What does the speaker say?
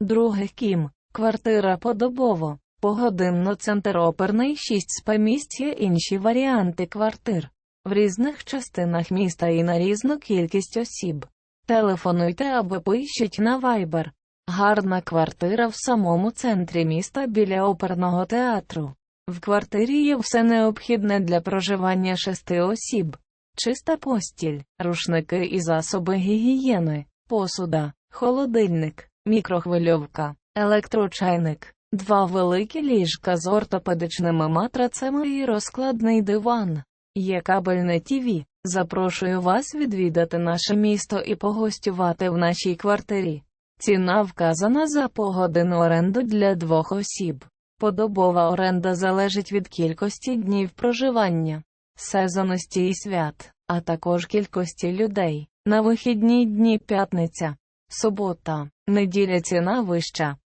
Друге Кім. Квартира подобово. Погодинно центр оперний 6 спа-місць є інші варіанти квартир. В різних частинах міста і на різну кількість осіб. Телефонуйте або пишіть на Viber. Гарна квартира в самому центрі міста біля оперного театру. В квартирі є все необхідне для проживання шести осіб. Чиста постіль, рушники і засоби гігієни, посуда, холодильник, мікрохвильовка, електрочайник, два великі ліжка з ортопедичними матрацами і розкладний диван. Є кабельне ТІВІ. Запрошую вас відвідати наше місто і погостювати в нашій квартирі. Ціна вказана за погодинну оренду для двох осіб. Подобова оренда залежить від кількості днів проживання, сезонності і свят, а також кількості людей. На вихідні дні п'ятниця, субота, неділя ціна вища.